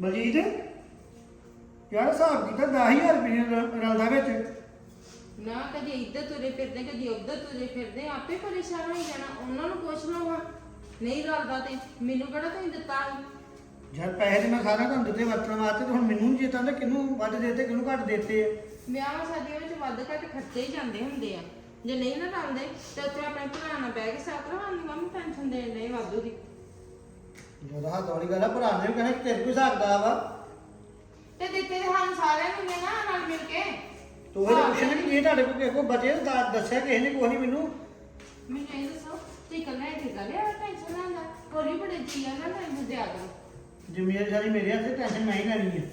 ਬਲਜੀਤ ਯਾਰ ਹਿਸਾਬ ਕੀਤਾ 10000 ਰੁਪਏ ਰਲਦਾ ਵਿੱਚ। ਨਾ ਕਦੀ ਇੱਧਰ ਤੁਰੇ ਫਿਰਦੇ ਕਦੀ ਉੱਧਰ ਤੁਰੇ ਫਿਰਦੇ ਆਪੇ ਪਰੇਸ਼ਾਨ ਹੋਈ ਜਾਣਾ ਉਹਨਾਂ ਨੂੰ ਪੁੱਛ ਲਓ ਹਾਂ। ਨਹੀਂ ਰਲਦਾ ਤੇ ਮੈਨੂੰ ਕਿਹੜਾ ਤੁਸੀਂ ਦਿੱਤਾ ਸੀ? ਯਾਰ ਪੈਸੇ ਤੇ ਮੈਂ ਸਾਰਾ ਤੁਹਾਨੂੰ ਦਿੱਤੇ ਵਰਤਣ ਵਾਸਤੇ ਤੇ ਹੁਣ ਮੈਨੂੰ ਚੇਤਾ ਹੁੰਦਾ ਕਿਹਨੂੰ ਵੱਧ ਦੇਤੇ ਕਿਹਨੂੰ ਘੱਟ ਦੇਤੇ। ਵਿਆਹਾਂ ਸ਼ਾਦੀਆਂ ਵਿੱਚ ਵੱਧ ਘੱਟ ਖਰਚੇ ਹੀ ਜਾਂਦੇ ਹੁੰਦੇ ਆ। ਜੇ ਨਹੀਂ ਨਾ ਰਲਦੇ ਤੇ ਉੱਥੇ ਆਪਣੇ ਭਰਾ ਨਾਲ ਬਹਿ ਕੇ ਸਾਥ ਰਹਾਂਗੀ ਮੰਮੀ ਟੈਨਸ਼ਨ ਦੇਣ ਵਾਧੂ ਦੀ। ਜਦੋਂ ਹੱਥ ਵਾਲੀ ਗੱਲ ਆ ਭਰਾ ਨੇ ਵੀ ਕਹਿਣਾ ਕਿ ਤੇਰੇ ਕੋਈ ਹਿਸਾਬ ਦਾ ਵਾ ਤੇ ਦਿੱਤੇ ਤੇ ਸਾਨੂੰ ਸਾਰਿਆਂ ਨੂੰ ਨੇ ਨਾ ਨਾਲ ਮਿਲ ਕੇ। ਤੂੰ ਇਹ ਪੁੱਛਣਾ ਕਿ ਜੇ ਤੁਹਾਡੇ ਕੋਲ ਕਿਸੇ ਕੋਲ ਬਚੇ ਤਾਂ ਦੱਸ- ਦੱਸਿਆ ਕਿਸੇ ਨੇ ਕੋਈ ਨਹੀਂ ਮੈਨੂੰ। ਮੈਨੂੰ ਇਹ ਦੱਸੋ ਤੇ ਕੱਲਾ ਹੀ ਠੇਕਾ ਲਿਆ ਟੈਨਸ਼ਨ ਨਾ ਲੈ ਹੋਲੀ ਬੜੇ ਜੀ ਆ ਨਾ ਟੈਨਸ਼ਨ ਦਿਆ ਕਰੋ ਜ਼ਿੰਮੇਵਾਰੀ ਸਾਰੀ ਮੇਰੇ ਹੱਥੇ ਟੈਨਸ਼ਨ ਮੈਂ ਹੀ ਲੈਣੀ ਹਾਂ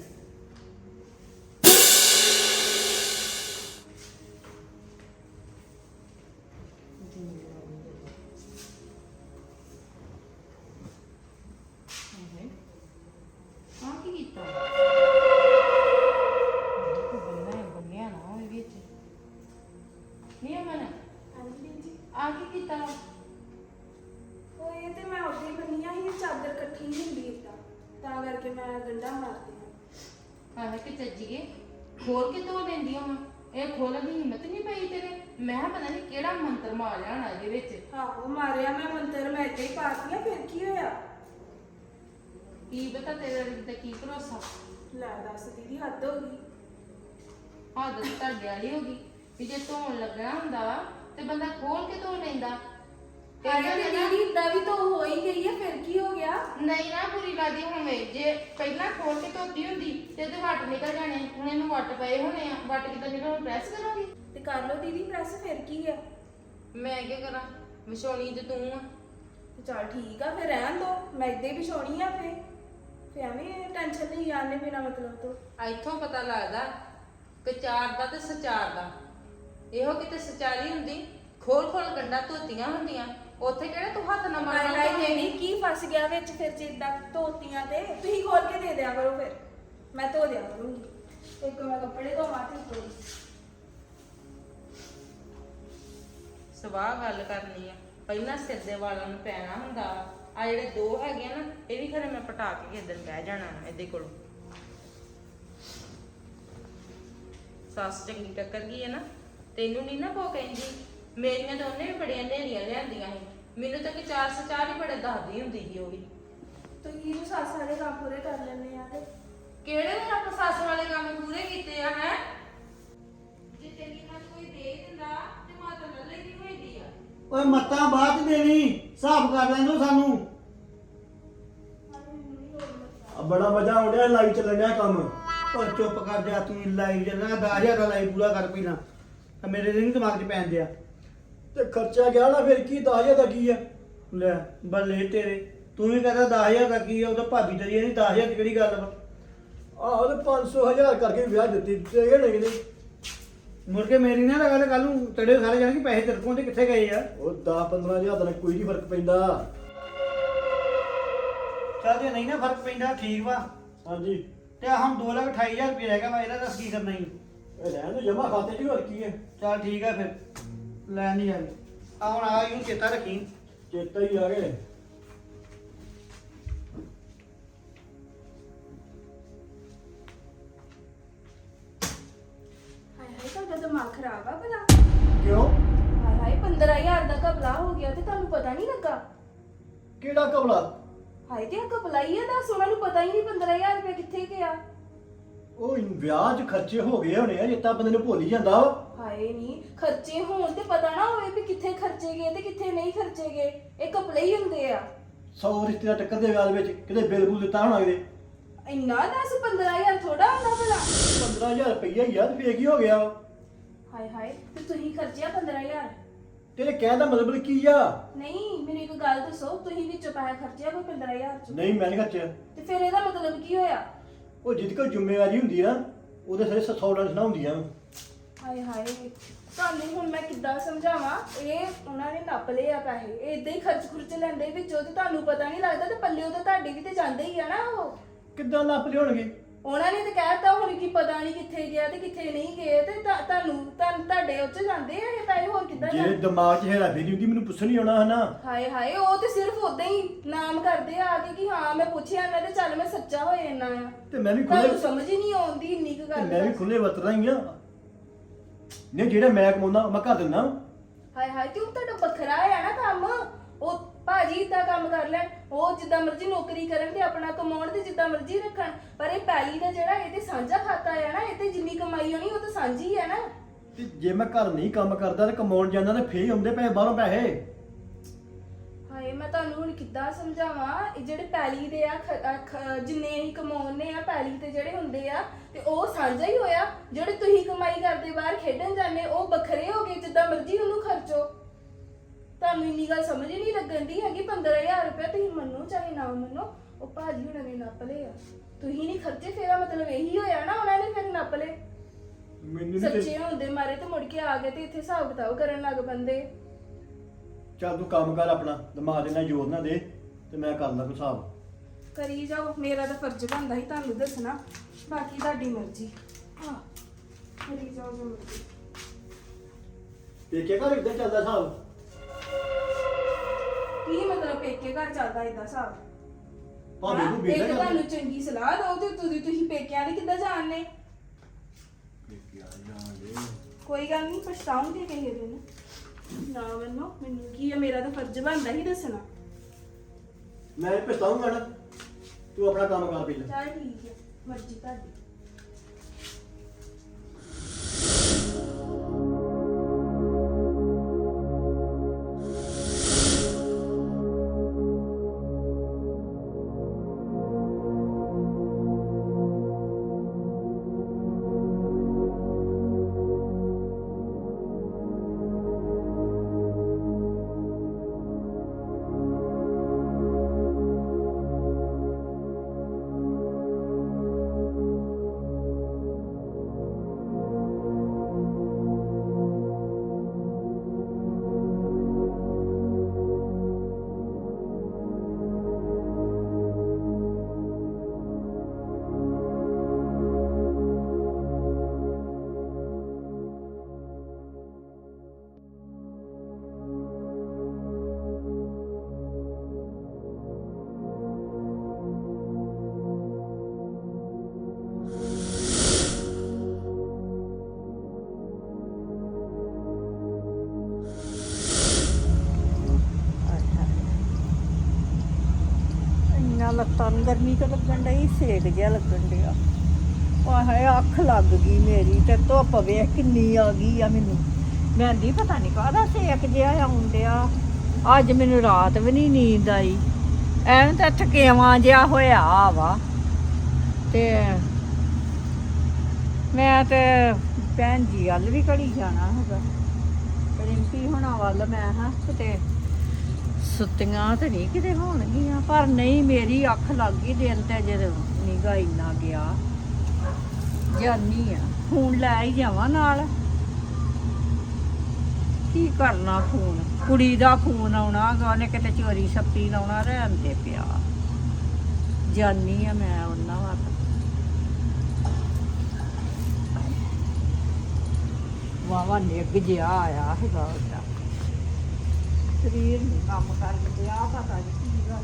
ਗੰਡਾ ਮਾਰਦੀ ਹਾਂ ਆਹ ਕਿ ਚੱਜੀਏ ਖੋਲ ਕੇ ਧੋ ਦਿੰਦੀ ਹਾਂ ਇਹ ਖੋਲਣ ਦੀ ਹਿੰਮਤ ਨਹੀਂ ਪਈ ਤੇਰੇ। ਮੈਂ ਕਿਹਾ ਪਤਾ ਨਹੀਂ ਕਿਹੜਾ ਮੰਤਰ ਮਾਰ ਲੈਣਾ ਇਹਦੇ ਵਿੱਚ। ਆਹੋ ਮਾਰਿਆ ਮੈਂ ਮੰਤਰ ਮੈਂ ਇੱਥੇ ਹੀ ਪਾਤੀਆਂ ਫਿਰ ਕੀ ਹੋਇਆ? ਕੀ ਪਤਾ ਤੇਰੇ ਤੇ ਕੀ ਭਰੋਸਾ? ਲੈ ਦੱਸ ਦੀਦੀ ਹੱਦ ਹੋ ਗਈ। ਆਦਤ ਤੁਹਾਡੇ ਵਾਲੀ ਹੋ ਗਈ। ਵੀ ਜੇ ਧੋਣ ਲੱਗਣਾ ਹੁੰਦਾ ਵਾ ਤੇ ਬੰਦਾ ਖੋਲ ਕੇ ਧੋ ਲੈਂਦਾ। ਇਹਨਾਂ ਤੇ ਦੀਦੀ ਇਦਾਂ ਵੀ ਤਾਂ ਹੋ ਹੀ ਗਈ ਹੈ ਫਿਰ ਕੀ ਹੋ ਗਿਆ? ਨਹੀਂ ਨਾ ਪੂਰੀ ਲੱਗਦੀ ਹੋਵੇ ਜੇ ਪਹਿਲਾਂ ਖੋਲ ਕੇ ਧੋਤੀ ਹੁੰਦੀ ਤੇ ਇਹਦੇ ਵੱਟ ਨਿਕਲ ਜਾਣੇ। ਹੁਣ ਇਹਨੂੰ ਵੱਟ ਪਏ ਹੋਣੇ ਆ। ਵੱਟ ਕਿੱਦਾਂ ਨਿਕਲ ਪ੍ਰੈਸ ਕਰੋਗੀ? ਤੇ ਕਰ ਲਓ ਦੀਦੀ ਪ੍ਰੈਸ ਫਿਰ ਕੀ ਹੈ ਮੈਂ ਕੀ ਕਰਾਂ? ਵਿਛੋਣੀ ਤੇ ਤੂੰ ਆ। ਤੇ ਚਲ ਠੀਕ ਆ ਫਿਰ ਰਹਿਣ ਦੋ। ਮੈਂ ਇੱਦਾਂ ਹੀ ਵਿਛਾਉਣੀ ਆ ਫੇ ਫੇ ਐਵੇਂ ਟੈਨਸ਼ਨ ਨਹੀਂ ਜਾਣਨੇ ਬਿਨਾ ਮਤਲਬ ਤੋਂ। ਇੱਥੋਂ ਪਤਾ ਲੱਗਦਾ ਕਿ ਚਾਰ ਦਾ ਤੇ ਸਚਾਰ ਦਾ। ਇਹੋ ਕਿਤੇ ਸਚਾਰੀ ਹੁੰਦੀ ਖੋਲ ਖੋਲ ਗੰਡਾ ਧੋਤੀਆਂ ਹੁੰਦੀਆਂ। ਉੱਥੇ ਕਿਹੜਾ ਤੂੰ ਹੱਥ ਨਾ ਮਾਰ ਲਾਈ ਦੇਣੀ ਕੀ ਫਸ ਗਿਆ ਵਿੱਚ ਫਿਰ ਜਿੱਦਾਂ ਧੋਤੀਆਂ ਤੇ ਤੁਸੀਂ ਖੋਲ ਕੇ ਦੇ ਦਿਆ ਕਰੋ ਫਿਰ। ਮੈਂ ਧੋ ਦਿਆ ਕਰੂੰਗੀ। ਇੱਕ ਮੈਂ ਕੱਪੜੇ ਧੋਵਾਂ ਤੇ ਧੋਈ ਸਵਾਹ ਗੱਲ ਕਰਨੀ ਆ। ਪਹਿਲਾਂ ਸਿਰ ਦੇ ਵਾਲਾਂ ਨੂੰ ਪੈਣਾ ਹੁੰਦਾ ਆ ਜਿਹੜੇ ਦੋ ਹੈਗੇ ਆ ਨਾ ਇਹ ਵੀ ਖਰੇ ਮੈਂ ਪਟਾ ਕੇ ਕਿਸੇ ਦਿਨ ਬਹਿ ਜਾਣਾ ਇਹਦੇ ਕੋਲੋਂ। ਸੱਸ ਚੰਗੀ ਟੱਕਰ ਗਈ ਹੈ ਨਾ ਤੈਨੂੰ ਨਹੀਂ ਨਾ ਕੋ ਕਹਿੰਦੀ ਮੇਰੀਆਂ ਤਾਂ ਉਹਨੇ ਵੀ ਬੜੀਆਂ ਨੇਰੀਆਂ ਲਿਆਂਦੀਆਂ ਸੀ। ਮੈਨੂੰ ਤਾਂ ਕਿ ਚਾਰ ਸਚਾਰ ਹੀ ਬੜੇ ਦੱਸਦੀ ਹੁੰਦੀ ਸੀ ਉਹ ਵੀ। ਤੁਸੀਂ ਨੂੰ ਸੱਸ ਸਾਰੇ ਕੰਮ ਪੂਰੇ ਕਰ ਲੈਣੇ ਆ ਤੇ? ਕਿਹੜੇ ਨੇ ਆਪਾਂ ਸੱਸ ਵਾਲੇ ਕੰਮ ਪੂਰੇ ਕੀਤੇ ਆ ਹੈ? ਜੇ ਤੇਰੀ ਨਾਲ ਕੋਈ ਦੇ ਦਿੰਦਾ ਤੇ ਮਾਤਾ ਲੱਲੇ ਦੀ ਹੋਈਦੀ ਆ। ਓਏ ਮੱਤਾਂ ਬਾਅਦ ਚ ਦੇਣੀ। ਹਿਸਾਬ ਕਰ ਲੈਂਦੋ ਸਾਨੂੰ। ਆ ਬੜਾ ਮਜ਼ਾ ਆਉਂਦਾ ਲਾਈਵ ਚੱਲਣ ਡਿਆ ਕੰਮ। ਓ ਚੁੱਪ ਕਰ ਜਾ ਤੂੰ ਲਾਈਵ ਚੱਲਣਾ 10000 ਦਾ ਲਾਈਵ ਪੂਰਾ ਕਰ ਪਹਿਲਾਂ। ਤਾਂ ਮੇਰੇ ਦੇ ਨਹੀਂ ਦਿਮਾਗ 'ਚ ਪੈਣ ਦਿਆ। ਤੇ ਖਰਚਾ ਗਿਆ ਨਾ ਫਿਰ ਕੀ 10000 ਦਾ ਕੀ ਆ? ਲੈ ਬੱਲੇ ਤੇਰੇ ਤੂੰ ਵੀ ਕਹਿੰਦਾ 10000 ਦਾ ਕੀ ਆ ਉਹਦਾ ਭਾਬੀ ਤੇਰੀ ਨਹੀਂ 10000 ਦੀ ਕਿਹੜੀ ਗੱਲ ਵਾ? ਆਹੋ ਤੇ 500000 ਕਰਕੇ ਵਿਆਹ ਦਿੱਤੀ ਤੇ ਇਹ ਨਹੀਂ ਕਿਤੇ ਮੁੜ ਕੇ ਮੇਰੀ ਨਾ ਲਗਾ ਕੱਲ ਨੂੰ ਤੜੇ ਸਾਰੇ ਜਾਣ ਕਿ ਪੈਸੇ ਤੇਰੇ ਕੋਲ ਤੇ ਕਿੱਥੇ ਗਏ ਆ? ਉਹ 10 15000 ਦਾ ਕੋਈ ਨਹੀਂ ਫ਼ਰਕ ਪੈਂਦਾ। ਚੱਲ ਜੇ ਨਹੀਂ ਨਾ ਫ਼ਰਕ ਪੈਂਦਾ ਠੀਕ ਵਾ। ਹਾਂਜੀ। ਤੇ ਆਹ ਹੁਣ 228000 ਰੁਪਏ ਰਹਿ ਗਿਆ ਵਾ ਇਹਦਾ ਦੱਸ ਕੀ ਕਰਨਾ ਈ? ਇਹ ਰਹਿਣ ਦੇ ਜਮਾ ਖਾਤੇ 'ਚ ਹੀ ਹੋਰ ਕੀ ਹੈ ਚੱਲ ਠੀਕ ਆ ਫਿਰ। ਲੈ ਨਹੀਂ ਆਈ। ਆ ਹੁਣ ਆ ਇਹਨੂੰ ਚੇਤਾ ਰੱਖੀ। ਚੇਤਾ ਹੀ ਆ ਗਏ। ਹਾਏ ਹਾਏ ਤੁਹਾਡਾ ਦਿਮਾਗ ਖਰਾਬ ਆ ਭਲਾ। ਕਿਉਂ? ਹਾਏ ਹਾਏ 15000 ਦਾ ਕਬਲਾ ਹੋ ਗਿਆ ਤੇ ਤੁਹਾਨੂੰ ਪਤਾ ਨਹੀਂ ਲੱਗਾ। ਕਿਹੜਾ ਕਬਲਾ ਹਾਏ ਤੇ ਆ ਕਬਲਾ ਹੀ ਆ ਦੱਸ ਉਹਨਾਂ ਨੂੰ ਪਤਾ ਹੀ ਨਹੀਂ 15000 ਰੁਪਏ ਕਿੱਥੇ ਗਿਆ। ਉਹ ਵਿਆਹ 'ਚ ਖਰਚੇ ਹੋ ਗਏ ਹੋਣੇ ਆ ਜਿੱਤਾ ਬੰਦੇ ਨੂੰ ਭੁੱਲ ਹੀ ਜਾਂਦਾ ਵਾ ਹਾਏ ਨਹੀਂ ਖਰਚੇ ਹੋਣ ਤੇ ਪਤਾ ਨਾ ਹੋਵੇ ਵੀ ਕਿੱਥੇ ਖਰਚੇ ਗਏ ਤੇ ਕਿੱਥੇ ਨਹੀਂ ਖਰਚੇ ਗਏ। ਇਹ ਕਪੜੇ ਹੀ ਹੁੰਦੇ ਆ। 100 ਰਿਸ਼ਤੇ ਦਾ ਟੱਕਰ ਦੇ ਵਿਆਹ ਦੇ ਵਿੱਚ ਕਿਤੇ ਬਿੱਲ ਬੁੱਲ ਦਿੱਤਾ ਹੋਣਾ ਕਿਤੇ? ਇੰਨਾ ਦੱਸ 15000 ਥੋੜਾ ਹੁੰਦਾ ਭਲਾ। 15000 ਰੁਪਈਆ ਹੀ ਆ ਤੇ ਫੇਰ ਕੀ ਹੋ ਗਿਆ? ਹਾਏ ਹਾਏ ਤੇ ਤੁਸੀਂ ਖਰਚਿਆ 15000 ਤੇਰੇ ਕਹਿਣ ਦਾ ਮਤਲਬ ਕੀ ਆ? ਨਹੀਂ ਮੈਨੂੰ ਇੱਕ ਗੱਲ ਦੱਸੋ ਤੁਸੀਂ ਵਿੱਚੋਂ ਪੈਸਾ ਖਰਚਿਆ ਕੋਈ 15000 ਚ? ਨਹੀਂ ਮੈਂ ਨਹੀਂ ਖਰਚਿਆ। ਤੇ ਫਿਰ ਇਹਦਾ ਮਤਲਬ ਕੀ ਹੋਇਆ? ਉਹ ਜਿੱਦ ਕੋ ਜ਼ਿੰਮੇਵਾਰੀ ਹੁੰਦੀ ਆ ਉਹਦੇ ਸਾਰੇ 100 ਡਾਲਰ ਹੁੰਦੀਆਂ ਹਾਏ ਹਾਏ ਤੁਹਾਨੂੰ ਹੁਣ ਮੈਂ ਕਿੱਦਾਂ ਸਮਝਾਵਾਂ? ਇਹ ਉਹਨਾਂ ਨੇ ਨੱਪ ਲਏ ਆ ਪੈਸੇ। ਇਹ ਇਦਾਂ ਹੀ ਖਰਚ ਖੁਰਚ ਲੈਂਦੇ ਵਿੱਚੋਂ ਤੇ ਤੁਹਾਨੂੰ ਪਤਾ ਨਹੀਂ ਲੱਗਦਾ ਤੇ ਪੱਲਿਓ ਤਾਂ ਤੁਹਾਡੇ ਵੀ ਤੇ ਜਾਂਦੇ ਹੀ ਆ ਨਾ ਉਹ। ਕਿੱਦਾਂ ਨੱਪ ਲਿਆਉਣਗੇ ਉਹਨਾਂ ਨੇ ਤਾਂ ਕਹਿਤਾ ਹੁਣ ਕੀ ਪਤਾ ਨਹੀਂ ਕਿੱਥੇ ਗਿਆ ਤੇ ਕਿੱਥੇ ਨਹੀਂ ਗਏ ਤੇ ਤੁਹਾ- ਤੁਹਾਨੂੰ ਤੁਹਾਨੂੰ ਤੁਹਾਡੇ ਉੱਚ ਜਾਂਦੇ ਆ ਇਹ ਪੈਸੇ ਹੋਰ ਕਿੱਦਾਂ ਜੇ ਜਾਂਦੇ? ਦਿਮਾਗ 'ਚ ਹੇਰਾ ਫੇਰੀ ਹੁੰਦੀ ਮੈਨੂੰ ਪੁੱਛਣ ਨਹੀਂ ਆਉਣਾ ਹਨਾ। ਹਾਏ ਹਾਏ ਉਹ ਤੇ ਸਿਰਫ ਉਦਾਂ ਹੀ ਨਾਮ ਕਰਦੇ ਆ ਕੇ ਕਿ ਹਾਂ ਮੈਂ ਪੁੱਛਿਆ ਨਾ ਤੇ ਚੱਲ ਮੈਂ ਸੱਚਾ ਜਾਣਾ ਆ। ਤੇ ਮੈਂ ਵੀ ਖੁੱਲੇ ਤੁਹਾਨੂੰ ਸਮਝ ਹੀ ਨਹੀਂ ਆਉਂਦੀ ਇੰਨੀ ਕੁ ਤੇ ਗੱਲ ਮੈਂ ਵੀ ਬਸ। ਖੁੱਲੇ ਵਰਤਦਾ ਹੀ ਆ। ਨਹੀਂ ਜਿਹੜਾ ਮੈਂ ਕਮਾਉਂਦਾ ਮੈਂ ਘਰ ਦਿੰਦਾ। ਹਾਏ ਹਾਏ ਕਿਉਂ ਤੁਹਾਡਾ ਵੱਖਰਾ ਆ ਨਾ ਕੰਮ। ਉਹ ਭਾਜੀ ਇਦਾਂ ਕੰਮ ਕਰ ਲੈਣ ਉਹ ਜਿੱਦਾਂ ਮਰਜ਼ੀ ਨੌਕਰੀ ਕਰਨ ਤੇ ਆਪਣਾ ਕਮਾਉਣ ਤੇ ਜਿੱਦਾਂ ਮਰਜ਼ੀ ਰੱਖਣ। ਪਰ ਇਹ ਪੈਲੀ ਦਾ ਜਿਹੜਾ ਇਹ ਤੇ ਸਾਂਝਾ ਖਾਤਾ ਆ ਨਾ ਇਹ ਤੇ ਜਿੰਨੀ ਕਮਾਈ ਹੋਣੀ ਉਹ ਤਾਂ ਸਾਂਝੀ ਆ ਨਾ। ਤੇ ਜੇ ਮੈਂ ਘਰ ਨਹੀਂ ਕੰਮ ਕਰਦਾ ਤੇ ਕਮਾਉਣ ਜਾਂਦਾ ਤੇ ਫੇਰ ਹੀ ਆਉਂਦੇ ਪੈਸੇ ਬਾਹਰੋਂ ਪੈਸੇ। ਹਾਏ ਮੈਂ ਤੁਹਾਨੂੰ ਹੁਣ ਕਿੱਦਾਂ ਸਮਝਾਵਾਂ? ਇਹ ਜਿਹੜੇ ਪੈਲੀ ਦੇ ਆ ਖ- ਅ, ਖ- ਜਿੰਨੇ ਅਸੀਂ ਕਮਾਉਨੇ ਆ ਪੈਲੀ ਤੇ ਜਿਹੜੇ ਹੁੰਦੇ ਆ ਤੇ ਉਹ ਸਾਂਝਾ ਹੀ ਹੋਇਆ। ਜਿਹੜੇ ਤੁਸੀਂ ਕਮਾਈ ਕਰਦੇ ਬਾਹਰ ਖੇਡਣ ਜਾਂਦੇ ਉਹ ਵੱਖਰੇ ਹੋ ਗਏ ਜਿੱਦਾਂ ਮਰਜ਼ੀ ਉਹਨੂੰ ਖਰਚੋ। ਤੁਹਾਨੂੰ ਇੰਨੀ ਗੱਲ ਸਮਝ ਹੀ ਨਹੀਂ ਲੱਗਣ ਦੀ ਹੈਗੀ 15000 ਰੁਪਏ ਤੁਸੀਂ ਮੰਨੋ ਚਾਹੇ ਨਾ ਮੰਨੋ। ਉਹ ਭਾਜੀ ਹੁਣਾਂ ਨੇ ਨੱਪ ਲਏ ਆ। ਤੁਸੀਂ ਨਹੀਂ ਖਰਚੇ ਫੇਰਾ ਮਤਲਬ ਇਹੀ ਹੋਇਆ ਨਾ ਉਹਨਾਂ ਨੇ ਫਿਰ ਨੱਪ ਲਏ। ਮੈਨੂੰ ਨਹੀਂ ਸੱਚੇ ਹੁੰਦੇ ਮਾਰੇ ਤੇ ਮੁੜ ਕੇ ਆ ਗਏ ਤੇ ਇੱਥੇ ਹਿਸਾਬ ਕਿਤਾਬ ਕਰਨ ਲੱਗ ਪੈਂਦੇ। ਚੱਲ ਤੂੰ ਕੰਮ ਕਰ ਆਪਣਾ ਦਿਮਾਗ ਦੇ ਨਾਲ ਜ਼ੋਰ ਨਾ ਦੇ ਤੇ ਮੈਂ ਕਰ ਲਾਂ ਕੋਈ ਹਿਸਾਬ। ਕਰੀ ਜਾਓ ਮੇਰਾ ਤਾਂ ਫਰਜ਼ ਬਣਦਾ ਸੀ ਤੁਹਾਨੂੰ ਦੱਸਣਾ ਬਾਕੀ ਤੁਹਾਡੀ ਮਰਜ਼ੀ। ਹਾਂ ਕਰੀ ਜਾਓ ਜੋ ਮਰਜ਼ੀ। ਦੇਖਿਆ ਘਰ ਇੱਦਾਂ ਚੱਲਦਾ ਹਿਸਾਬ? ਕੀ ਮਤਲਬ ਪੇਕੇ ਘਰ ਚੱਲਦਾ ਇਦਾਂ ਹਿਸਾਬ? ਭਾਵੇਂ ਹਾਂ? ਤੂੰ ਬੇਟਾ ਇੱਕ ਤੁਹਾਨੂੰ ਚੰਗੀ ਸਲਾਹ ਦਿਓ ਤੇ ਤੁਸੀਂ ਤੁਸੀਂ ਪੇਕਿਆਂ ਦੇ ਕਿੱਦਾਂ ਜਾਣਨੇ ਕੋਈ ਗੱਲ ਨਹੀਂ ਪਛਤਾਉਂਗੇ ਕਿਸੇ ਦਿਨ। ਨਾ ਮੰਨੋ ਮੈਨੂੰ ਕੀ ਹੈ ਮੇਰਾ ਤਾਂ ਫਰਜ਼ ਬਣਦਾ ਹੀ ਦੱਸਣਾ। ਮੈਂ ਵੀ ਪਛਤਾਉਂਗਾ ਨਾ ਤੂੰ ਆਪਣਾ ਕੰਮ ਕਰ ਪਹਿਲਾਂ। ਚੱਲ ਠੀਕ ਹੈ ਮਰਜ਼ੀ ਤੁਹਾਡੀ। ਲੱਤਾਂ ਨੂੰ ਗਰਮੀ ਤਾਂ ਲੱਗਣ ਡਈ, ਸੇਕ ਜਿਹਾ ਲੱਗਣ ਡਿਆ। ਆਹੇ, ਅੱਖ ਲੱਗ ਗਈ ਮੇਰੀ ਤੇ ਧੁੱਪ ਵੇਖ ਕਿੰਨੀ ਆ ਗਈ ਆ ਮੈਨੂੰ। ਮੈਂ ਦੀ ਪਤਾ ਨਹੀਂ ਕਾਹਦਾ ਸੇਕ ਜਿਹਾ ਆਉਣ ਡਿਆ। ਅੱਜ ਮੈਨੂੰ ਰਾਤ ਵੀ ਨਹੀਂ ਨੀਂਦ ਆਈ। ਐਵੇਂ ਤਾਂ ਥਕੇਵਾਂ ਜਿਹਾ ਹੋਇਆ ਵਾ। ਤੇ ਮੈਂ ਤੇ ਭੈਣ ਜੀ ਵੱਲ ਵੀ ਘੜੀ ਜਾਣਾ ਹੈਗਾ। ਰਿੰਪੀ ਹੁਣਾਂ ਵੱਲ ਮੈਂ ਹਾਂ ਕਿਤੇ ਸੁੱਤੀਆਂ ਤੇ ਨਹੀਂ ਕਿਤੇ ਹੋਣਗੀਆਂ, ਪਰ ਨਹੀਂ ਮੇਰੀ ਅੱਖ ਲੱਗ ਗਈ ਦਿਨ ਤੇ ਜਦੋਂ ਨਿਗਾ ਇੰਨਾ ਗਿਆ। ਜਾਨੀ ਆ, ਫੋਨ ਲੈ ਹੀ ਜਾਵਾਂ ਨਾਲ। ਕੀ ਕਰਨਾ ਫੋਨ? ਕੁੜੀ ਦਾ ਫੋਨ ਆਉਣਾ ਗਾ, ਉਹਨੇ ਕਿਤੇ ਚੋਰੀ ਛੱਪੀ ਲਾਉਣਾ, ਰਹਿਣ ਤੇ ਪਿਆ। ਜਾਨੀ ਆ ਮੈਂ ਉਹਨਾਂ ਵੱਲ। ਵਾਵਾ ਨਿੱਗ ਜਿਹਾ ਆਇਆ ਹੈਗਾ। ਸਰੀਰ ਨਹੀਂ ਕੰਮ ਕਰ ਗਿਆ ਪਤਾ ਨਹੀਂ ਕੀ ਗੱਲ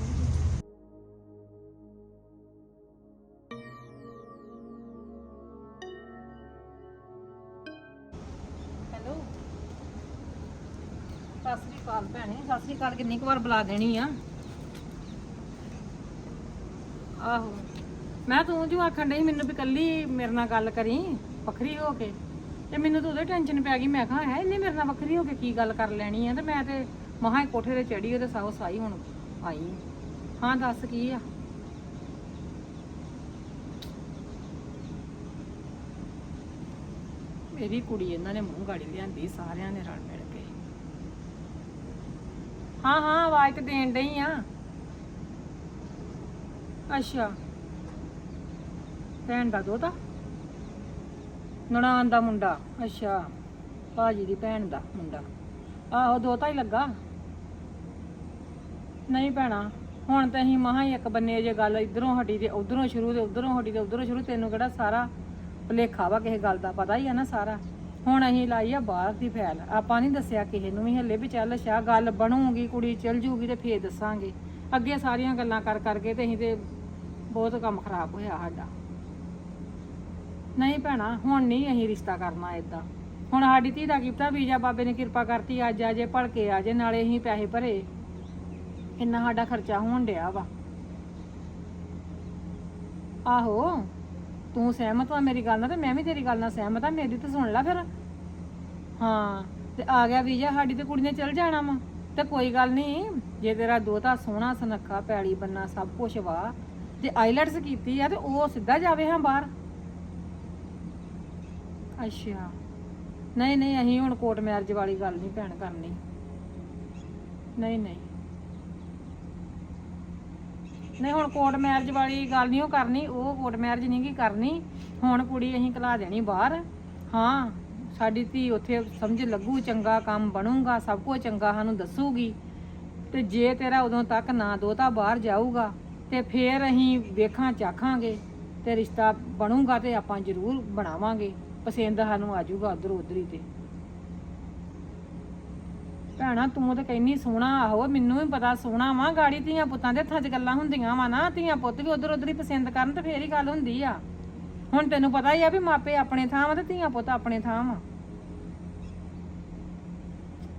ਹੈਲੋ। ਸਤਿ ਸ੍ਰੀ ਅਕਾਲ ਭੈਣੇ, ਸਤਿ ਸ੍ਰੀ ਅਕਾਲ, ਕਿੰਨੀ ਕੁ ਵਾਰ ਬੁਲਾ ਦੇਣੀ ਆ? ਆਹੋ। ਮੈਂ ਤੂੰ ਜੋ ਆਖਣ ਡਈ ਮੈਨੂੰ ਵੀ ਕੱਲੀ ਮੇਰੇ ਨਾਲ ਗੱਲ ਕਰੀ, ਵੱਖਰੀ ਹੋ ਕੇ? ਤੇ ਮੈਨੂੰ ਤਾਂ ਉਹਦੇ ਟੈਨਸ਼ਨ ਪੈ ਗਈ, ਮੈਂ ਕਿਹਾ ਹੈ ਇਹਨੇ ਮੇਰੇ ਨਾਲ ਵੱਖਰੀ ਹੋ ਕੇ ਕੀ ਗੱਲ ਕਰ ਲੈਣੀ ਆ? ਤੇ ਮੈਂ ਤੇ ਮਹਾਂ ਕੋਠੇ ਤੇ ਚੜੀ ਉਹਦੇ ਸਾਹ ਸਾਈ ਹੁਣ ਆਈ। ਹਾਂ, ਦੱਸ ਕੀ ਆ? ਮੇਰੀ ਕੁੜੀ ਇਹਨਾਂ ਨੇ ਮੂੰਹ ਗਾੜੀ ਲਿਆਂਦੀ, ਸਾਰਿਆਂ ਨੇ ਰਲ ਮਿਲ ਕੇ। ਹਾਂ ਹਾਂ, ਆਵਾਜ਼ ਤੇ ਦੇਣ ਡਈ ਆ। ਅੱਛਾ। ਭੈਣ ਦਾ ਦੋਤਾ? ਨਣਾਨ ਦਾ ਮੁੰਡਾ। ਅੱਛਾ। ਭਾਜੀ ਦੀ ਭੈਣ ਦਾ ਮੁੰਡਾ। ਆਹੋ, ਦੋ ਤਾਂ ਹੀ ਲੱਗਾ। ਨਹੀਂ ਭੈਣਾ, ਹੁਣ ਤਾਂ ਅਸੀਂ ਮਹਾ ਹੀ ਇੱਕ ਬੰਨੇ ਜੇ ਗੱਲ ਇਧਰੋਂ ਹਟੀ ਤੇ ਉਧਰੋਂ ਸ਼ੁਰੂ ਤੇ ਉਧਰੋਂ ਹਟੀ ਤੇ ਉਧਰੋਂ ਸ਼ੁਰੂ, ਤੈਨੂੰ ਕਿਹੜਾ ਸਾਰਾ ਭੁਲੇਖਾ ਵਾ ਕਿਸੇ ਗੱਲ ਦਾ, ਪਤਾ ਹੀ ਆ ਨਾ ਸਾਰਾ। ਹੁਣ ਅਸੀਂ ਲਾਈ ਆ ਬਾਹਰ ਦੀ ਫੈਲ। ਆਪਾਂ ਨਹੀਂ ਦੱਸਿਆ ਕਿਸੇ ਨੂੰ ਵੀ ਹੱਲੇ ਵੀ ਚੱਲ ਸ਼ਾ ਗੱਲ ਬਣੂਗੀ, ਕੁੜੀ ਚੱਲ ਜੂਗੀ ਤੇ ਫੇਰ ਦੱਸਾਂਗੇ। ਅੱਗੇ ਸਾਰੀਆਂ ਗੱਲਾਂ ਕਰ ਕਰਕੇ ਤੇ ਅਸੀਂ ਤੇ ਬਹੁਤ ਕੰਮ ਖਰਾਬ ਹੋਇਆ ਸਾਡਾ। ਨਹੀਂ ਭੈਣਾ, ਹੁਣ ਨਹੀਂ ਅਸੀਂ ਰਿਸ਼ਤਾ ਕਰਨਾ ਇਦਾਂ ਹੁਣ ਸਾਡੀ ਧੀ ਦਾ ਕੀਤਾ ਵੀਜ਼ਾ ਬਾਬੇ ਨੇ ਕਿਰਪਾ ਕਰਤੀ, ਅੱਜ ਆ ਜੇ, ਭਲਕੇ ਆ ਜੇ, ਨਾਲੇ ਅਸੀਂ ਪੈਸੇ ਭਰੇ। ਇੰਨਾ ਸਾਡਾ ਖਰਚਾ ਹੋਣ ਡਿਆ ਵਾ। ਆਹੋ, ਤੂੰ ਸਹਿਮਤ ਆ ਮੇਰੀ ਗੱਲ ਨਾਲ, ਤੇ ਮੈਂ ਵੀ ਤੇਰੀ ਗੱਲ ਨਾਲ ਸਹਿਮਤ ਆ, ਮੇਰੀ ਤਾਂ ਸੁਣ ਲੈ ਫਿਰ। ਹਾਂ, ਤੇ ਆ ਗਿਆ ਵੀਜ਼ਾ, ਸਾਡੀ ਤੇ ਕੁੜੀ ਨੇ ਚਲ ਜਾਣਾ ਵਾ। ਤੇ ਕੋਈ ਗੱਲ ਨਹੀਂ, ਜੇ ਤੇਰਾ ਦੋਤਾ ਸੋਹਣਾ, ਸੁਨੱਖਾ, ਪੈੜੀ ਬੰਨਾ ਸਭ ਕੁਝ ਵਾ, ਤੇ ਆਈਲੈਟਸ ਕੀਤੀ ਆ, ਤੇ ਉਹ ਸਿੱਧਾ ਜਾਵੇ ਹਾਂ ਬਾਹਰ। ਅੱਛਾ। ਨਹੀਂ ਨਹੀਂ, ਅਸੀਂ ਹੁਣ ਕੋਰਟ ਮੈਰਿਜ ਵਾਲੀ ਗੱਲ ਨਹੀਂ ਭੈਣ ਕਰਨੀ। ਨਹੀਂ ਨਹੀਂ। ਨਹੀਂ, ਹੁਣ ਕੋਰਟ ਮੈਰਿਜ ਵਾਲੀ ਗੱਲ ਨਹੀਂ ਉਹ ਕਰਨੀ, ਉਹ ਕੋਰਟ ਮੈਰਿਜ ਨਹੀਂ ਕੀ ਕਰਨੀ। ਹੁਣ ਕੁੜੀ ਅਸੀਂ ਕਲਾ ਦੇਣੀ ਬਾਹਰ। ਹਾਂ, ਸਾਡੀ ਧੀ ਉੱਥੇ ਸਮਝ ਲੱਗੂ, ਚੰਗਾ ਕੰਮ ਬਣੂਗਾ, ਸਭ ਕੁਝ ਚੰਗਾ ਸਾਨੂੰ ਦੱਸੂਗੀ। ਤੇ ਜੇ ਤੇਰਾ ਉਦੋਂ ਤੱਕ ਨਾ ਦੋਤਾ ਬਾਹਰ ਜਾਊਗਾ, ਤੇ ਫੇਰ ਅਸੀਂ ਵੇਖਾਂ ਚਾਖਾਂਗੇ, ਤੇ ਰਿਸ਼ਤਾ ਬਣੂਗਾ ਤੇ ਆਪਾਂ ਜ਼ਰੂਰ ਬਣਾਵਾਂਗੇ। ਪਸੰਦ ਸਾਨੂੰ ਆਜੂਗਾ ਉਧਰ ਉਧਰ ਹੀ ਤੇ। ਭੈਣਾ, ਤੂੰ ਤਾਂ ਕਹਿੰਨੀ ਸੋਹਣਾ, ਆਹੋ, ਮੈਨੂੰ ਵੀ ਪਤਾ ਸੋਹਣਾ ਵਾ, ਗਾੜੀ ਧੀਆਂ ਪੁੱਤਾਂ ਦੇ ਹੱਥਾਂ 'ਚ ਗੱਲਾਂ ਹੁੰਦੀਆਂ ਵਾ ਨਾ, ਧੀਆਂ ਪੁੱਤ ਵੀ ਉਧਰ ਉਧਰ ਹੀ ਪਸੰਦ ਕਰਨ ਤੇ ਫੇਰ ਹੀ ਗੱਲ ਹੁੰਦੀ ਆ। ਹੁਣ ਤੈਨੂੰ ਪਤਾ ਹੀ ਆ ਵੀ ਮਾਪੇ ਆਪਣੇ ਥਾਂ ਵਾ ਤੇ ਧੀਆਂ ਪੁੱਤ ਆਪਣੇ ਥਾਂ ਵਾ।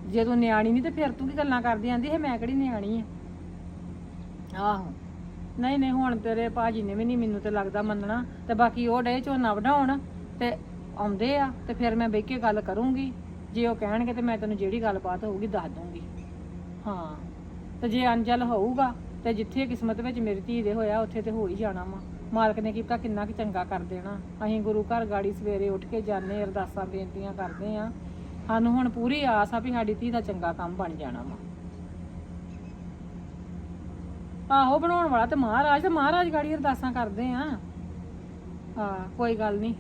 ਜੇ ਤੂੰ ਨਿਆਣੀ ਨਹੀਂ ਤੇ ਫਿਰ ਤੂੰ ਕੀ ਗੱਲਾਂ ਕਰਦੀ ਆਂਦੀ ਹੈ ਮੈਂ ਕਿਹੜੀ ਨਿਆਣੀ ਆ? ਆਹੋ। ਨਹੀਂ ਨਹੀਂ, ਹੁਣ ਤੇਰੇ ਭਾਜੀ ਨੇ ਵੀ ਨਹੀਂ ਮੈਨੂੰ ਤੇ ਲੱਗਦਾ ਮੰਨਣਾ, ਤੇ ਬਾਕੀ ਉਹ ਡੇ ਝੋਨਾ ਵਢਾਉਣ, ਤੇ ਆਉਂਦੇ ਆ ਤੇ ਫਿਰ ਮੈਂ ਬਹਿ ਕੇ ਗੱਲ ਕਰੂੰਗੀ। ਜੇ ਉਹ ਕਹਿਣਗੇ ਤੇ ਮੈਂ ਤੈਨੂੰ ਜਿਹੜੀ ਗੱਲਬਾਤ ਹੋਊਗੀ ਦੱਸ ਦੂੰਗੀ। ਹਾਂ, ਤੇ ਜੇ ਅਨਜਲ ਹੋਊਗਾ ਤੇ ਜਿੱਥੇ ਕਿਸਮਤ ਵਿੱਚ ਮੇਰੀ ਧੀ ਦੇ ਹੋਇਆ, ਉੱਥੇ ਤੇ ਹੋ ਹੀ ਜਾਣਾ ਵਾ। ਮਾਲਕ ਨੇ ਕੀਤਾ ਕਿੰਨਾ ਕੁ ਚੰਗਾ ਕਰ ਦੇਣਾ। ਅਸੀਂ ਗੁਰੂ ਘਰ ਗਾੜੀ ਸਵੇਰੇ ਉੱਠ ਕੇ ਜਾਂਦੇ ਅਰਦਾਸਾਂ, ਬੇਨਤੀਆਂ ਕਰਦੇ ਆ ਸਾਨੂੰ ਹੁਣ ਪੂਰੀ ਆਸ ਆ ਵੀ ਸਾਡੀ ਧੀ ਦਾ ਚੰਗਾ ਕੰਮ ਬਣ ਜਾਣਾ ਵਾ। ਆਹੋ, ਬਣਾਉਣ ਵਾਲਾ ਤੇ ਮਹਾਰਾਜ ਤੇ ਮਹਾਰਾਜ ਗਾੜੀ ਅਰਦਾਸਾਂ ਕਰਦੇ ਆ। ਹਾਂ, ਕੋਈ ਗੱਲ ਨਹੀਂ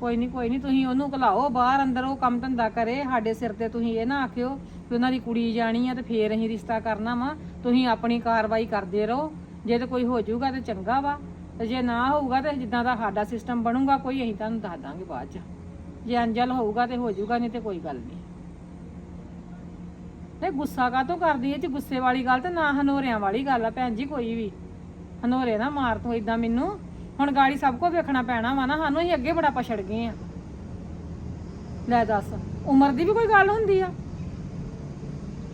ਕੋਈ ਨਹੀਂ ਕੋਈ ਨਹੀਂ ਤੁਸੀਂ ਉਹਨੂੰ ਘਲਾਓ, ਬਾਹਰ ਅੰਦਰ ਉਹ ਕੰਮ ਧੰਦਾ ਕਰੇ, ਸਾਡੇ ਸਿਰ ਤੇ ਤੁਸੀਂ ਇਹ ਨਾ ਆਖਿਓ ਕਿ ਉਹਨਾਂ ਦੀ ਕੁੜੀ ਜਾਣੀ ਆ ਤੇ ਫੇਰ ਅਸੀਂ ਰਿਸ਼ਤਾ ਕਰਨਾ ਵਾ, ਤੁਸੀਂ ਆਪਣੀ ਕਾਰਵਾਈ ਕਰਦੇ ਰਹੋ। ਜੇ ਤੇ ਕੋਈ ਹੋ ਜਾਊਗਾ ਤੇ ਚੰਗਾ ਵਾ, ਤੇ ਜੇ ਨਾ ਹੋਊਗਾ ਤੇ ਜਿੱਦਾਂ ਦਾ ਸਾਡਾ ਸਿਸਟਮ ਬਣੂਗਾ, ਕੋਈ ਅਸੀਂ ਤੁਹਾਨੂੰ ਦੱਸ ਦਾਂਗੇ ਬਾਅਦ ਚ। ਜੇ ਅੰਜਲ ਹੋਊਗਾ ਤੇ ਹੋ ਜਾਊਗਾ, ਨਹੀਂ ਤੇ ਕੋਈ ਗੱਲ ਨਹੀਂ ਤੇ ਗੁੱਸਾ ਕਾਤੋਂ ਕਰਦੀ ਇਹ ਜੇ ਗੁੱਸੇ ਵਾਲੀ ਗੱਲ ਤੇ ਨਾ ਹਨੋਰਿਆਂ ਵਾਲੀ ਗੱਲ ਆ ਭੈਣ ਜੀ, ਕੋਈ ਵੀ। ਹਨੋਰੇ ਨਾ ਮਾਰ ਤੂੰ ਇਦਾਂ ਮੈਨੂੰ। ਹੁਣ ਗਾੜੀ ਸਭ ਕੋ ਵੇਖਣਾ ਪੈਣਾ ਵਾ ਨਾ, ਸਾਨੂੰ ਅਸੀਂ ਅੱਗੇ ਬੜਾ ਪਛੜ ਗਏ ਆ। ਲੈ ਦੱਸ, ਉਮਰ ਦੀ ਵੀ ਕੋਈ ਗੱਲ ਹੁੰਦੀ ਆ?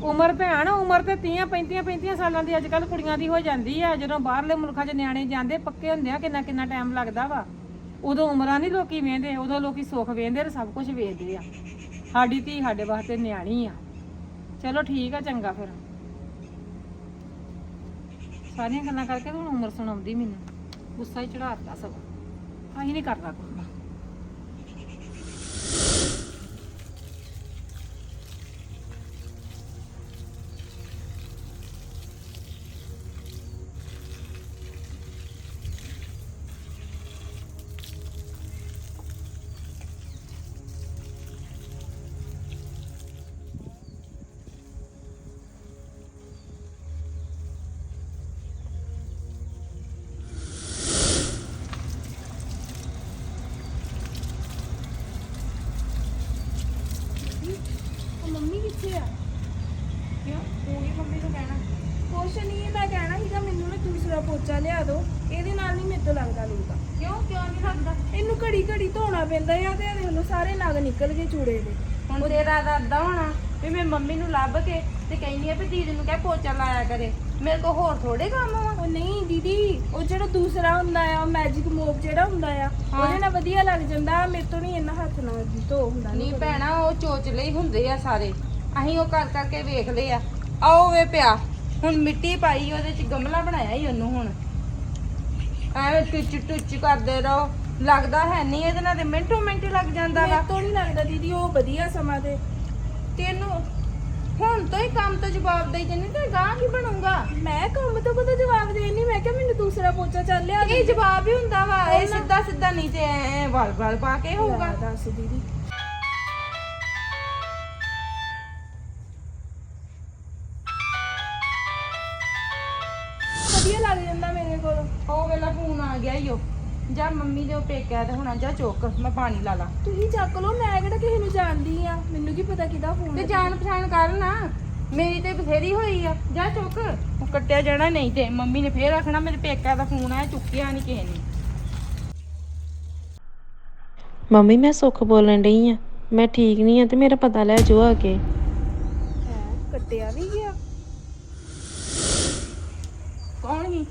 ਉਮਰ ਭੈਣ, ਉਮਰ ਤੇ 30 35 35 ਸਾਲਾਂ ਦੀ ਅੱਜ ਕੱਲ ਕੁੜੀਆਂ ਦੀ ਹੋ ਜਾਂਦੀ ਆ। ਜਦੋਂ ਬਾਹਰਲੇ ਮੁਲਕਾਂ 'ਚ ਨਿਆਣੇ ਜਾਂਦੇ, ਪੱਕੇ ਹੁੰਦੇ ਆ, ਕਿੰਨਾ ਕਿੰਨਾ ਟਾਈਮ ਲੱਗਦਾ ਵਾ। ਉਦੋਂ ਉਮਰਾਂ ਨਹੀਂ ਲੋਕੀ ਵੇਂਦੇ ਉਦੋਂ ਲੋਕੀ ਸੁੱਖ ਵੇਂਦੇ ਤੇ ਸਭ ਕੁਝ ਵੇਖਦੇ ਆ। ਸਾਡੀ ਧੀ ਸਾਡੇ ਵਾਸਤੇ ਨਿਆਣੀ ਆ। ਚਲੋ ਠੀਕ ਆ, ਚੰਗਾ ਫਿਰ। ਸਾਰੀਆਂ ਗੱਲਾਂ ਕਰਕੇ ਹੁਣ ਉਮਰ ਸੁਣਾਉਂਦੀ ਮੈਨੂੰ। ਗੁੱਸਾ ਹੀ ਚੜਾਤਾ ਸਭ ਅਸੀਂ ਨਹੀਂ ਕਰਨਾ ਕੁਛ। ਸਾਰੇ ਨਗ ਨਿਕਲ ਗਏ ਚੂੜੇ ਦੇ। ਹੁਣ ਤੇਰਾ ਦਾਦਾ ਹੋਣਾ ਵੀ ਮੈਂ ਮੰਮੀ ਨੂੰ ਲੱਭ ਕੇ ਤੇ ਕਹਿੰਦੀ ਆ ਵੀ ਦੀਦੀ ਨੂੰ ਕਹਿ ਪੋਚਾ ਲਾਇਆ ਕਰੇ। ਮੇਰੇ ਕੋ ਹੋਰ ਥੋੜੇ ਕੰਮ ਵਾ ਉਹ ਨਹੀਂ ਦੀਦੀ ਉਹ ਜਿਹੜਾ ਦੂਸਰਾ ਹੁੰਦਾ ਆ ਮੈਜਿਕ ਮੋਪ ਜਿਹੜਾ ਹੁੰਦਾ ਆ ਉਹਦੇ ਨਾਲ ਵਧੀਆ ਲੱਗ ਜਾਂਦਾ ਮੇਰੇ ਤੋਂ ਨਹੀਂ ਇੰਨਾ ਹੱਥ ਨਾਲ ਧੋ ਹੁੰਦਾ ਨਹੀਂ ਭੈਣਾ ਉਹ ਚੋਚਲੇ ਹੀ ਹੁੰਦੇ ਆ ਸਾਰੇ। ਅਸੀਂ ਉਹ ਕਰ ਕਰਕੇ ਵੇਖ ਲਏ ਆ। ਆਓ ਵੇ ਪਿਆ ਹੁਣ ਮਿੱਟੀ ਪਾਈ ਉਹਦੇ ਚ ਗਮਲਾ ਬਣਾਇਆ ਹੀ ਉਹਨੂੰ ਹੁਣ। ਐਵੇਂ ਟੁੱਚ ਟੁੱਚ ਕਰਦੇ ਰਹੋ। ਲੱਗਦਾ ਹੈ ਨਹੀਂ ਇਹਦੇ ਨਾਲ ਤੇ ਮਿੰਟੋ ਮਿੰਟ ਹੀ ਲੱਗ ਜਾਂਦਾ ਵਾ। ਤੋਂ ਨਹੀਂ ਲੱਗਦਾ ਦੀਦੀ ਉਹ ਵਧੀਆ ਸਮਾਂ ਤੇ। ਤੈਨੂੰ ਹੁਣ ਤੋਂ ਹੀ ਕੰਮ ਤੋਂ ਜਵਾਬ ਦੇਈ ਜੰਨੀ ਤੇ ਗਾਂ ਕੀ ਬਣੂਗਾ? ਮੈਂ ਕੰਮ ਤੋਂ ਕਦੋਂ ਜਵਾਬ ਦੇ ਨਹੀਂ ਮੈਂ ਕਿਹਾ ਮੈਨੂੰ ਦੂਸਰਾ ਪੋਚਾ ਚੱਲ ਲਿਆ ਇਹ ਜਵਾਬ ਹੀ ਹੁੰਦਾ ਵਾ ਇਹ ਸਿੱਧਾ ਸਿੱਧਾ ਨੀਚੇ ਐ ਵਲ ਵਲ ਪਾ ਕੇ ਹੋਊਗਾ। ਦੱਸ ਦੀਦੀ। ਜਾ ਮੰਮੀ ਦੇ ਉਹ ਪੇਕਿਆ ਤੇ ਹੁਣਾ ਜਾ ਚੁੱਕ ਮੈਂ ਪਾਣੀ ਲਾ ਲਾ। ਤੁਸੀਂ ਚੱਕ ਲਓ ਮੈਂ ਕਿਹੜਾ ਕਿਸੇ ਨੂੰ ਜਾਣਦੀ ਆ? ਮੈਨੂੰ ਕੀ ਪਤਾ ਕਿਹਦਾ ਫੋਨ ਤੇ ਜਾਣ ਪਛਾਣ ਕਰ ਨਾ। ਮੇਰੀ ਤੇ ਬਥੇਰੀ ਹੋਈ ਆ। ਜਾ ਚੁੱਕ। ਉਹ ਕੱਟਿਆ ਜਾਣਾ ਨਹੀਂ ਤੇ ਮੰਮੀ ਨੇ ਫੇਰ ਆਖਣਾ ਮੇਰੇ ਪੇਕਿਆ ਦਾ ਫੋਨ ਆਇਆ ਚੁੱਕਿਆ ਨਹੀਂ ਕਿਸੇ ਨੇ। ਮੰਮੀ ਮੈਂ ਸੁੱਖ ਬੋਲਣ ਡਈ ਆ। ਮੈਂ ਠੀਕ ਨਹੀਂ ਆ ਤੇ ਮੇਰਾ ਪਤਾ ਲੈ ਜੋ ਆ ਕੇ। ਹੈ ਕੱਟਿਆ ਵੀ ਗਿਆ। ਕੌਣ ਸੀ?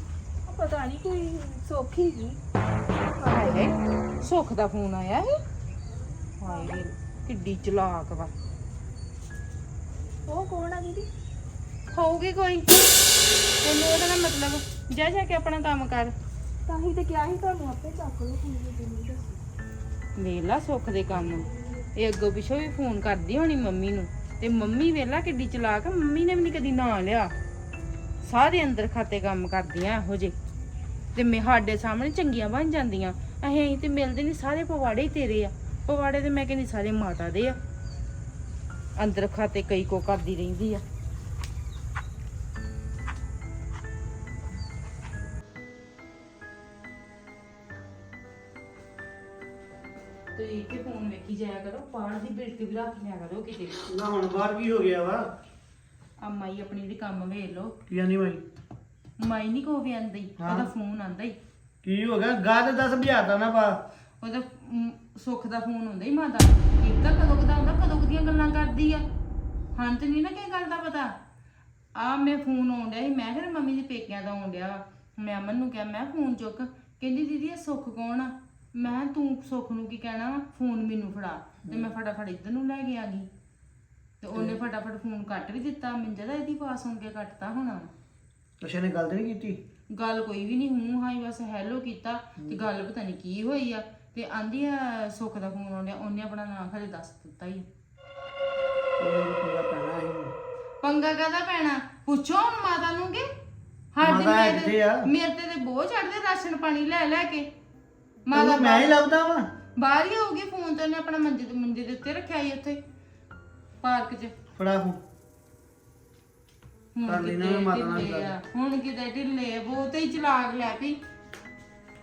ਪਤਾ ਨਹੀਂ ਕੋਈ ਸੌਖੀ ਸੀ ਹਾਏ ਸੁੱਖ ਦਾ ਫੋਨ ਆਇਆ ਸੀ। ਹਾਏ ਵੇ, ਕਿੱਡੀ ਚਲਾਕ ਵਾ। ਉਹ ਕੌਣ ਆ ਦੀਦੀ? ਹੋਊਗੀ ਕੋਈ? ਤੈਨੂੰ ਉਹਦਾ ਨਾ ਮਤਲਬ ਜਾ ਜਾ ਕੇ ਆਪਣਾ ਕੰਮ ਕਰ। ਤਾਂ ਹੀ ਤੇ ਕਿਹਾ ਸੀ ਤੁਹਾਨੂੰ ਆਪੇ ਚੱਕ ਲਓ ਫੋਨ ਜੇ ਨਹੀਂ ਦੱਸੋ। ਵੇਲਾ ਸੁੱਖ ਦੇ ਕੰਮ। ਇਹ ਅੱਗੋਂ ਪਿੱਛੋਂ ਵੀ ਫੋਨ ਕਰਦੀ ਹੋਣੀ ਮੰਮੀ ਨੂੰ। ਤੇ ਮੰਮੀ ਵੇਲਾ ਕਿੱਡੀ ਚਲਾਕ ਆ, ਮੰਮੀ ਨੇ ਵੀ ਨਹੀਂ ਕਦੀ ਨਾਂ ਲਿਆ। ਸਾਰੇ ਅੰਦਰ ਖਾਤੇ ਕੰਮ ਕਰਦੀਆਂ ਇਹੋ ਜੇ ਤੇ ਮੈਂ ਸਾਡੇ ਸਾਹਮਣੇ ਚੰਗੀਆਂ ਬਣ ਜਾਂਦੀਆਂ। ਅਸੀਂ ਅਸੀਂ ਤੇ ਮਿਲਦੇ ਨਹੀਂ ਸਾਰੇ ਪਵਾੜੇ ਹੀ ਤੇਰੇ ਆ। ਪਵਾੜੇ ਤੇ ਮੈਂ ਕਹਿੰਦੀ ਸਾਰੇ ਮਾਤਾ ਦੇ ਆ। ਅੰਦਰ ਖਾਤੇ ਕਈ ਕੋ ਕਰਦੀ ਰਹਿੰਦੀ ਆ। ਤੁਸੀਂ ਇੱਥੇ ਫੋਨ ਵੇਖੀ ਜਾਇਆ ਕਰੋ ਬਾਹਰ ਦੀ ਬਿਲਕ ਵੀ ਰੱਖ ਲਿਆ ਕਰੋ ਕਿਤੇ। ਨਾ ਹੁਣ ਬਾਹਰ ਕੀ ਹੋ ਗਿਆ ਵਾ? ਆ ਮਾਈ ਆਪਣੀ ਦੀ ਕੰਮ ਵੇਖ ਲਓ। ਕੀ ਆਂਦੀ ਮਾਈ? ਮਾਈ ਨਹੀਂ ਕੋ ਵੀ ਆਂਦੀ ਹਾਂ। ਉਹਦਾ ਫੋਨ ਆਂਦਾ ਹੀ ਕੀ ਹੋ ਗਿਆ? ਗੱਲ ਦੱਸ ਬੁਝਾਤਾ ਨਾ ਪਾ। ਉਹਦਾ ਮ, ਸੁੱਖ ਦਾ ਫੋਨ ਹੁੰਦਾ ਹੀ ਮਾਤਾ। ਇੱਕ ਤਾਂ ਕਦੋਂ ਕਦਾ ਹੁੰਦਾ ਕਦੋਂ ਦੀਆਂ ਗੱਲਾਂ ਕਰਦੀ ਆ। ਹਾਂ ਤੇ ਨਹੀਂ ਨਾ ਕੀ ਗੱਲ ਦਾ ਪਤਾ। ਆ ਮੈਂ ਫੋਨ ਡਿਆ ਸੀ ਮੈਂ ਫਿਰ ਮੰਮੀ ਦੇ ਪੇਕਿਆਂ ਦਾ ਆਉਣ ਡਿਆ ਵਾ। ਮੈਂ ਅਮਨ ਨੂੰ ਕਿਹਾ ਮੈਂ ਫੋਨ ਚੁੱਕ। ਕਹਿੰਦੀ ਦੀਦੀ ਇਹ ਸੁੱਖ ਕੌਣ ਆ? ਮੈਂ ਕਿਹਾ, ਤੂੰ ਸੁੱਖ ਨੂੰ ਕੀ ਕਹਿਣਾ ਵਾ? ਫੋਨ ਮੈਨੂੰ ਫੜਾ। ਤੇ ਮੈਂ ਫਟਾਫਟ ਇੱਧਰ ਨੂੰ ਲੈ ਕੇ ਆ ਗਈ। ਤੇ ਉਹਨੇ ਫਟਾਫਟ ਫੋਨ ਕੱਟ ਵੀ ਦਿੱਤਾ। ਮੈਨੂੰ ਦਾ ਇਹਦੀ ਪਾਸ ਹੋ ਕੇ ਕੱਟਤਾ ਹੋਣਾ। ਅੱਛਾ ਨੇ ਗੱਲ ਤੇ ਨਹੀਂ ਕੀਤੀ? ਗੱਲ ਕੋਈ ਵੀ ਨਹੀਂ ਹੂੰ ਹਾਈ ਬਸ ਹੈਲੋ ਕੀਤਾ ਤੇ ਗੱਲ ਪਤਾ ਨਹੀਂ ਕੀ ਹੋਈ ਆ। ਤੇ ਆਂਦੀ ਆ ਸੁੱਖ ਦਾ ਫੋਨ ਆਉਂਦਿਆ ਉਹਨੇ ਆਪਣਾ ਨਾਮ ਖਰੇ ਦੱਸ ਦਿੱਤਾ ਹੀ ਪੂਰਾ ਪੈਣਾ ਪੰਗਾ ਕਾਹਦਾ ਪੈਣਾ? ਪੁੱਛੋ ਹੁਣ ਮਾਤਾ ਨੂੰ ਕਿ? ਸਾਡੇ ਮਾਤਾ ਮੇਰੇ ਇੱਥੇ ਆ। ਮੇਰੇ ਤੇ ਤੇ ਬਹੁਤ ਚੜਦੇ ਰਾਸ਼ਨ ਪਾਣੀ ਲੈ ਲੈ ਕੇ। ਮਾਤਾ ਮੈਂ ਹੀ ਲੱਭਦਾ ਵਾ। ਬਾਹਰ ਹੀ ਹੋਊਗੀ ਫੋਨ ਤੇ ਉਹਨੇ ਆਪਣਾ ਮੰਜੇ ਤੇ ਮੰਜੇ ਦੇ ਉੱਤੇ ਰੱਖਿਆ ਹੀ ਉੱਥੇ ਪਾਰਕ 'ਚ। ਫੜਾ ਫੋਨ ਕਰ ਮਾਤਾ ਨਾਲ ਹੁਣ ਕਿਤੇ ਢਿੱਲੇ ਬਹੁਤ ਹੀ ਚਲਾਕ ਲੈ ਪਈ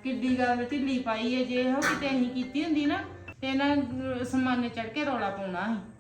ਕਿੱਡੀ ਗੱਲ ਢਿੱਲੀ ਪਾਈ ਹੈ ਜੇ ਉਹ ਕਿਤੇ ਅਸੀਂ ਕੀਤੀ ਹੁੰਦੀ ਨਾ ਤੇ ਇਹਨਾਂ ਸਮਾਨੇ ਚੜ ਕੇ ਰੌਲਾ ਪਾਉਣਾ ਸੀ।